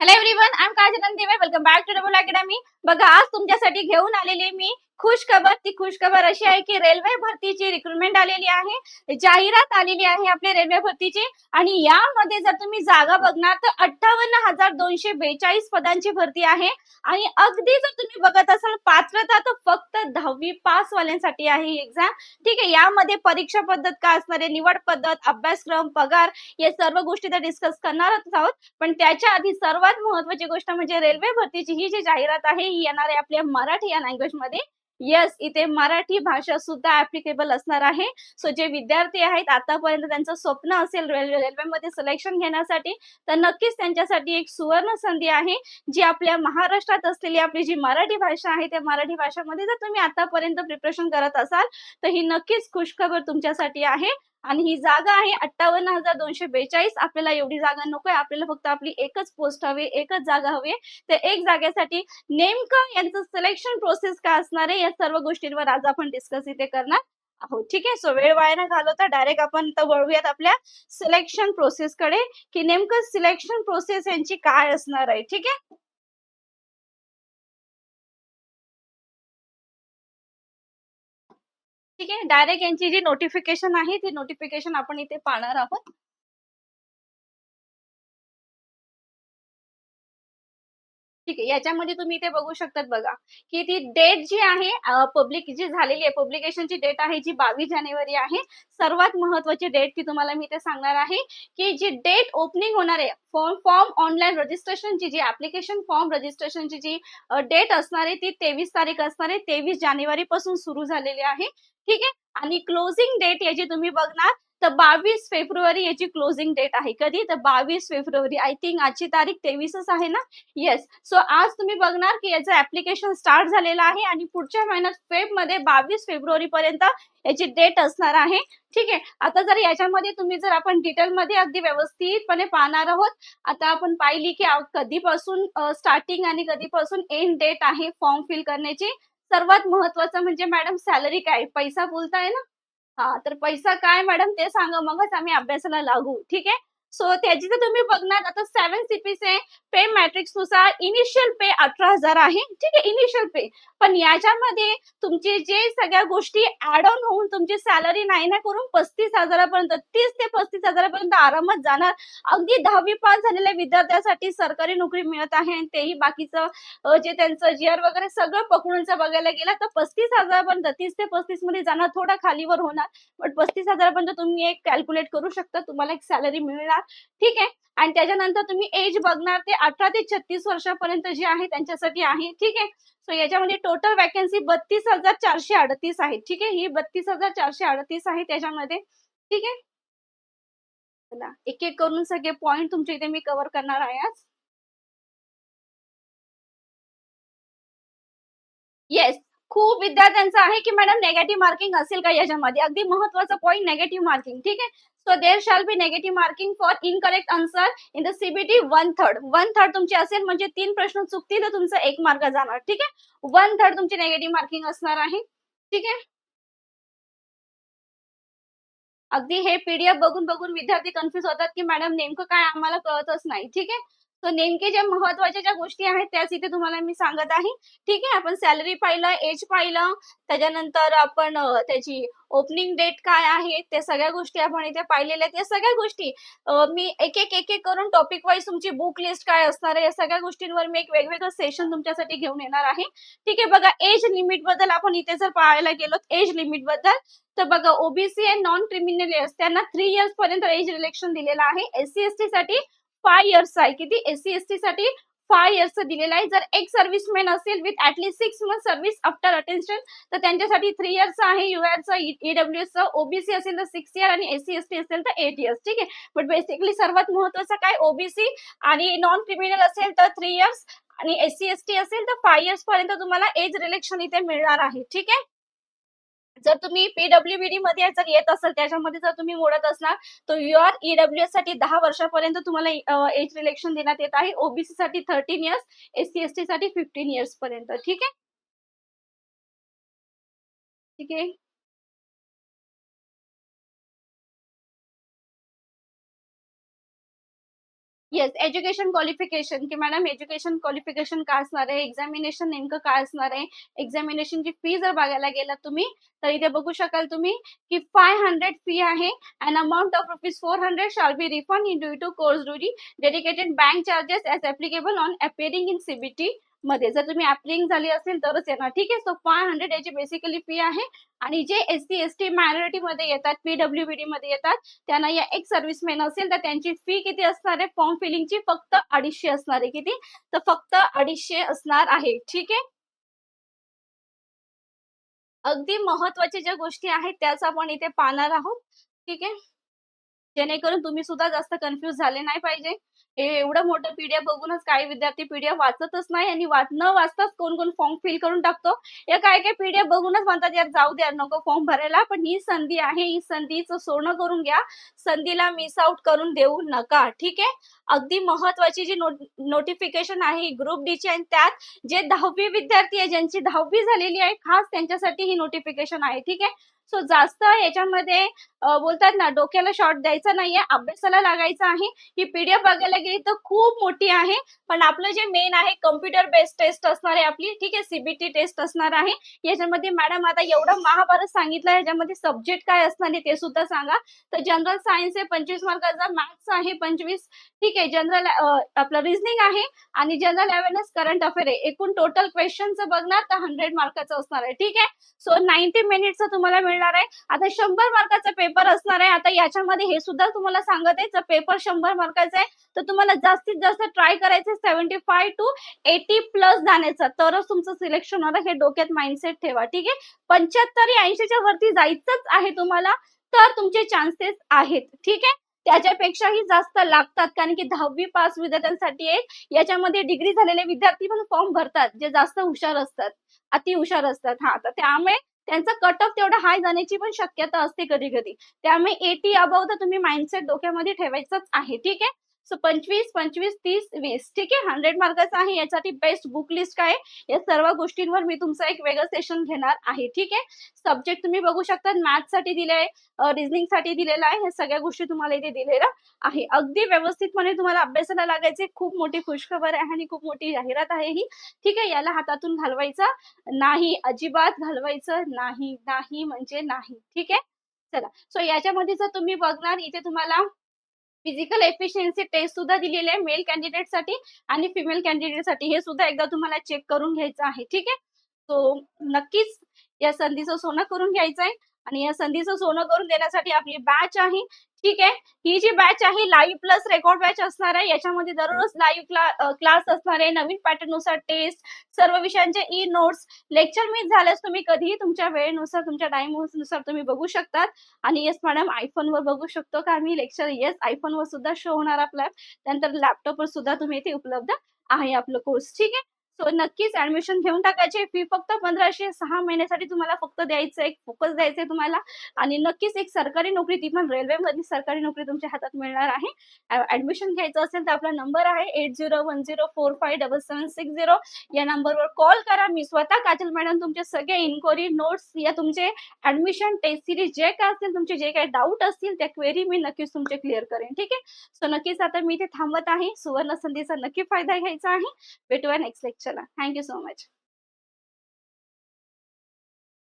Hello everyone I am Kajal Deve welcome back to double academy बघा आज तुमच्यासाठी घेऊन आलेली मी खुश खबर ती खुश खबर अशी आहे की रेल्वे भरतीची रिक्रुटमेंट आलेली आहे जाहिरात आलेली आहे आपल्या रेल्वे भरतीची. आणि यामध्ये जर तुम्ही जागा बघणार तर अठ्ठावन्न हजार दोनशे बेचाळीस पदांची भरती आहे. आणि अगदी जर तुम्ही बघत असाल पात्रता तर फक्त दहावी पास वाल्यांसाठी आहे ही एक्झाम ठीक आहे यामध्ये परीक्षा पद्धत काय असणार आहे निवड पद्धत अभ्यासक्रम पगार या सर्व गोष्टी तर डिस्कस करणारच आहोत. पण त्याच्या आधी सर्वात महत्वाची गोष्ट म्हणजे रेल्वे भरतीची ही जी जाहिरात आहे ही येणार आहे आपल्या मराठी या लँग्वेजमध्ये. येस इथे मराठी भाषा सुद्धा ऍप्लिकेबल असणार आहे. सो जे विद्यार्थी आहेत आतापर्यंत त्यांचं स्वप्न असेल रेल्वे रेल्वेमध्ये सिलेक्शन घेण्यासाठी तर नक्कीच त्यांच्यासाठी एक सुवर्ण संधी आहे जी आपल्या महाराष्ट्रात असलेली आपली जी मराठी भाषा आहे त्या मराठी भाषेमध्ये जर तुम्ही आतापर्यंत प्रिपरेशन करत असाल तर ही नक्कीच खुशखबर तुमच्यासाठी आहे. आणि ही जागा आहे अठ्ठावन्न हजार दोनशे बेचाळीस. आपल्याला एवढी जागा नकोय. आपल्याला फक्त आपली एकच पोस्ट हवी एकच जागा हवी. तर एक जागेसाठी नेमकं यांचं सिलेक्शन प्रोसेस काय असणार आहे या सर्व गोष्टींवर आज आपण डिस्कस इथे करणार आहोत. ठीक आहे? सो वेळ वाया न घालवता डायरेक्ट आपण तर वळूयात आपल्या सिलेक्शन प्रोसेस कडे की नेमकं सिलेक्शन प्रोसेस यांची काय असणार आहे. ठीक आहे? ठीक आहे. डायरेक्ट यांची जी नोटिफिकेशन आहे ती नोटिफिकेशन आपण इथे पाहणार आहोत. ठीक आहे. याच्यामध्ये तुम्ही इथे बघू शकतात बघा की ती डेट जी आहे पब्लिक जी झालेली आहे पब्लिकेशनची डेट आहे जी बावीस जानेवारी आहे. सर्वात महत्वाची डेट ती तुम्हाला मी इथे सांगणार आहे की जी डेट ओपनिंग होणार आहे फॉर्म फॉर्म ऑनलाईन रजिस्ट्रेशनची जी ऍप्लिकेशन फॉर्म रजिस्ट्रेशनची जी डेट असणार आहे ती तेवीस तारीख असणार आहे. तेवीस जानेवारी पासून सुरू झालेली आहे. ठीक आहे? आणि क्लोजिंग डेट याची तुम्ही बघणार तर बावीस फेब्रुवारी याची क्लोजिंग डेट आहे. कधी? तर बावीस फेब्रुवारी. आय थिंक आजची तारीख तेवीसच आहे ना? येस सो आज तुम्ही बघणार की याचं ऍप्लिकेशन स्टार्ट झालेलं आहे आणि पुढच्या महिन्यात फेबमध्ये बावीस फेब्रुवारी पर्यंत याची डेट असणार आहे. ठीक आहे? आता जर याच्यामध्ये तुम्ही जर आपण डिटेलमध्ये अगदी व्यवस्थितपणे पाहणार आहोत आता आपण पाहिली की कधीपासून स्टार्टिंग आणि कधीपासून एंड डेट आहे फॉर्म फिल करण्याची. सर्वात महत्वाचं म्हणजे मॅडम सॅलरी काय? पैसा बोलताय ना? हा तर पैसा काय मॅडम? ते सांगा मगच आम्ही अभ्यासाला लागू. ठीक आहे? सो त्याची जर तुम्ही बघणार आता सेव्हन सीपीचे पे मॅट्रिक्सनुसार इनिशियल पे अठरा हजार आहे. ठीक आहे इनिशियल पे पण याच्यामध्ये तुमचे जे सगळ्या गोष्टी ऍड ऑन होऊन तुमची सॅलरी नाही ना करून पस्तीस हजारापर्यंत तीस ते पस्तीस हजारापर्यंत आरामात जाणार. अगदी दहावी पास झालेल्या विद्यार्थ्यासाठी सरकारी नोकरी मिळत आहे आणि तेही बाकीचं जे त्यांचं जीआर वगैरे सगळं पकडून जर बघायला गेला तर पस्तीस हजारापर्यंत तीस ते पस्तीसमध्ये जाणार थोडा खालीवर होणार. बट पस्तीस हजारापर्यंत तुम्ही एक कॅल्क्युलेट करू शकता तुम्हाला एक सॅलरी मिळणार. ठीक आहे? आणि त्याच्यानंतर तुम्ही एज बघणार ते अठरा ते छत्तीस वर्षापर्यंत जे आहे त्यांच्यासाठी आहे ठीक आहे? सो याच्यामध्ये टोटल वॅकन्सी बत्तीस हजार चारशे अडतीस आहे ठीक आहे? ही बत्तीस हजार चारशे अडतीस आहे त्याच्यामध्ये ठीक आहे? चला एक एक करून सगळे पॉइंट तुमच्या इथे मी कव्हर करणार आहे आज. येस खूप विद्यार्थ्यांचं आहे की मॅडम नेगेटिव्ह मार्किंग असेल का याच्यामध्ये? अगदी महत्वाचं पॉईंट नेगेटिव्ह मार्किंग ठीक आहे? So there shall be negative marking for incorrect answer in the CBT one third one third तुमचे असेल म्हणजे तीन प्रश्न चुकतील तर तुमचं एक मार्क जाणार. ठीक आहे? वन थर्ड तुमची नेगेटिव्ह मार्किंग असणार आहे. ठीक आहे? अगदी हे पीडीएफ बघून बघून विद्यार्थी कन्फ्युज होतात की मॅडम नेमकं काय आम्हाला कळतच नाही. ठीक आहे? तर नेमके ज्या महत्त्वाच्या ज्या गोष्टी आहेत त्याच इथे तुम्हाला मी सांगत आहे. ठीक आहे आपण सॅलरी पाहिलं एज पाहिलं त्याच्यानंतर आपण त्याची ओपनिंग डेट काय आहे त्या सगळ्या गोष्टी आपण इथे पाहिलेल्या आहेत. या सगळ्या गोष्टी मी एक एक एक एक करून टॉपिक वाईज तुमची बुक लिस्ट काय असणार आहे या सगळ्या गोष्टींवर मी एक वेगवेगळं सेशन तुमच्यासाठी घेऊन येणार आहे. ठीक आहे बघा एज लिमिटबद्दल आपण इथे जर पाहायला गेलो एज लिमिटबद्दल तर बघा ओबीसी अँड नॉन क्रिमिनल त्यांना थ्री इयर्स पर्यंत एज रिलेक्शन दिलेलं आहे. एससी एसटी साठी फाय इयर्स आहे. किती? एससी एसटी साठी फाय इयर्स दिलेलं आहे. जर एक सर्व्हिसमॅन असेल with at least six month service after attention तर त्यांच्यासाठी थ्री इयर्स आहे. युआरचं ईडब्ल्यूएसचं ओबीसी असेल तर सिक्स इयर आणि एससी एसटी असेल तर एट इयर्स ठीक आहे? बट बेसिकली सर्वात महत्वाचं काय? ओबीसी आणि नॉन क्रिमिनल असेल तर थ्री इयर्स आणि एससी एसटी असेल तर फाय इयर्स पर्यंत तुम्हाला एज रिलेक्शन इथे मिळणार आहे. ठीक आहे? जर तुम्ही पीडब्ल्यूबीडी मध्ये जर येत असाल त्याच्यामध्ये जर तुम्ही मोडत असणार तर युआर ईडब्ल्यूएससाठी दहा वर्षापर्यंत तुम्हाला एज रिलेक्शन देण्यात येत आहे. ओबीसी साठी थर्टीन इयर्स एससी एसटी साठी फिफ्टीन इयर्स पर्यंत. ठीक आहे? ठीक आहे? येस एज्युकेशन क्वालिफिकेशन की मॅडम एज्युकेशन क्वालिफिकेशन काय असणार आहे? एक्झामिनेशन नेमकं काय असणार आहे? एक्झामिनेशनची फी जर बघायला गेलात तुम्ही तर इथे बघू शकाल तुम्ही की फाय हंड्रेड फी आहे and amount of rupees four hundred shall be refund in due to course duty dedicated bank charges as applicable on appearing in CBT मध्ये. जर तुम्ही अप्लिंग झाली असेल तरच येणार. ठीक आहे? सो फाय हंड्रेड याची बेसिकली फी आहे. आणि जे S C S T minority मध्ये येतात पीडब्ल्यू डी मध्ये येतात त्यांना या एक सर्व्हिसमॅन असेल तर त्यांची फी किती असणार आहे? फॉर्म फिलिंगची फक्त अडीचशे असणार आहे. किती? तर फक्त अडीचशे असणार आहे. ठीक आहे? अगदी महत्त्वाच्या ज्या गोष्टी आहेत त्याच आपण इथे पाहणार आहोत. ठीक आहे? जेणेकरून तुम्ही सुद्धा जास्त कन्फ्युज झाले नाही पाहिजे. हे एवढं मोठं पीडीएफ बघूनच काही विद्यार्थी पीडीएफ वाचतच नाही आणि वाच न वाचताच कोण कोण फॉर्म फिल करून टाकतो. या काय काय पीडीएफ बघूनच म्हणतात यार जाऊ द्या नको फॉर्म भरायला पण ही संधी आहे ही संधीचं सोनं करून घ्या. संधीला मिस आउट करून देऊ नका. ठीक आहे? अगदी महत्वाची जी नो नोटिफिकेशन आहे ग्रुप डी ची आणि त्यात जे दहावी विद्यार्थी आहे ज्यांची दहावी झालेली आहे खास त्यांच्यासाठी ही नोटिफिकेशन आहे. ठीक आहे? सो जास्त याच्यामध्ये बोलतात ना डोक्याला शॉर्ट द्यायचा नाहीये अभ्यासाला लागायचा आहे. ही पीडीएफ बघायला गेली तर खूप मोठी आहे. पण आपलं जे मेन आहे कम्प्युटर बेस्ड टेस्ट असणार आहे आपली ठीक आहे? सीबीटी टेस्ट असणार आहे. याच्यामध्ये मॅडम आता एवढं महाभारत सांगितलं याच्यामध्ये सब्जेक्ट काय असणार आहे ते सुद्धा सांगा. तर जनरल सायन्स आहे पंचवीस मार्काचा मॅथ्स आहे पंचवीस ठीक आहे? जनरल आपलं रिझनिंग आहे आणि जनरल अवेअरनेस करंट अफेअर आहे. एकूण टोटल क्वेश्चनचं बघणार तर हंड्रेड मार्काचं असणार आहे ठीक आहे? सो नाईन्टी मिनिटचं तुम्हाला मिळणार आहे. आता शंभर मार्काचा पेपर असणार आहे. आता याच्यामध्ये हे सुद्धा तुम्हाला सांगत आहे. पेपर शंभर मार्काचा आहे तर तुम्हाला जास्तीत जास्त ट्राय करायचे seventy five to eighty plus जाण्याचं. तरच तुमचं सिलेक्शन होणार. हे डोक्यात माइंडसेट ठेवा ठीक आहे? पंच्याहत्तर ऐंशीच्या वरती जायचंच आहे तुम्हाला तर तुमचे चान्सेस आहेत ठीक आहे? त्याच्यापेक्षाही जास्त लागतात कारण की दहावी पास विद्यार्थ्यांसाठी एक याच्यामध्ये डिग्री झालेले विद्यार्थी पण फॉर्म भरतात जे जास्त हुशार असतात अति हुशार असतात. हा तर त्यामुळे त्यांचा कट ऑफ तेवढा हाय जाण्याची पण शक्यता असते कधी कधी त्यामुळे एटी अबाव तर तुम्ही माइंडसेट डोक्यामध्ये ठेवायचंच आहे ठीक आहे? सो पंचवीस पंचवीस तीस वीस. ठीक आहे? हंड्रेड मार्काचा आहे. यासाठी बेस्ट बुक लिस्ट काय या सर्व गोष्टींवर मी तुमचं एक वेगळं सेशन घेणार आहे. ठीक आहे? सब्जेक्ट तुम्ही बघू शकता. मॅथ्ससाठी दिले आहे रिझनिंगसाठी दिलेलं आहे. हे सगळ्या गोष्टी तुम्हाला इथे दिलेल्या आहे. अगदी व्यवस्थितपणे तुम्हाला अभ्यासाला लागायचे. खूप मोठी खुशखबर आहे आणि खूप मोठी जाहिरात आहे ही. ठीक आहे? याला हातातून घालवायचं नाही. अजिबात घालवायचं नाही. नाही म्हणजे नाही. ठीक आहे? चला. सो याच्यामध्ये जर तुम्ही बघणार इथे तुम्हाला फिजिकल एफिशियन्सी टेस्ट सुद्धा दिलेली आहे मेल कॅन्डिडेटसाठी आणि फिमेल कॅन्डिडेटसाठी हे सुद्धा एकदा तुम्हाला चेक करून घ्यायचं आहे ठीक आहे? सो नक्कीच या संधीचं सोनं करून घ्यायचं आहे आणि या संधीचं सोनं करून देण्यासाठी आपली बॅच आहे. ठीक आहे? ही जी बॅच आहे लाईव्ह प्लस रेकॉर्ड बॅच असणार आहे. याच्यामध्ये दररोज लाईव्ह क्लास असणार आहे. नवीन पॅटर्ननुसार टेस्ट सर्व विषयांचे ई नोट्स लेक्चर मिस झाल्यास तुम्ही कधीही तुमच्या वेळेनुसार तुमच्या टाइमनुसार तुम्ही बघू शकतात. आणि येस मॅडम आयफोन वर बघू शकतो का आम्ही लेक्चर येस आयफोन वर सुद्धा शो होणार आपला. त्यानंतर लॅपटॉपवर सुद्धा तुम्ही इथे उपलब्ध आहे आपलं कोर्स ठीक आहे? सो नक्कीच ऍडमिशन घेऊन टाकायची. फी फक्त पंधराशे सहा महिन्यासाठी तुम्हाला फक्त द्यायचं एक फोकस द्यायचंय तुम्हाला. आणि नक्कीच एक सरकारी नोकरी ती पण रेल्वेमधली सरकारी नोकरी तुमच्या हातात मिळणार आहे. ऍडमिशन घ्यायचं असेल तर आपला नंबर आहे eight zero one zero four five double seven six zero या नंबरवर कॉल करा. मी स्वतः काजल मॅडम तुमचे सगळे इन्क्वायरी नोट्स या तुमचे ऍडमिशन टेस्ट सिरीज जे काय असतील तुमचे जे काही डाऊट असतील त्या क्वेरी मी नक्कीच तुमचे क्लिअर करेन. ठीक आहे? सो नक्कीच आता मी इथे थांबत आहे. सुवर्ण संधीचा नक्की फायदा घ्यायचा आहे. भेटूया नेक्स्ट लेक्चर चला थँक्यू सो मच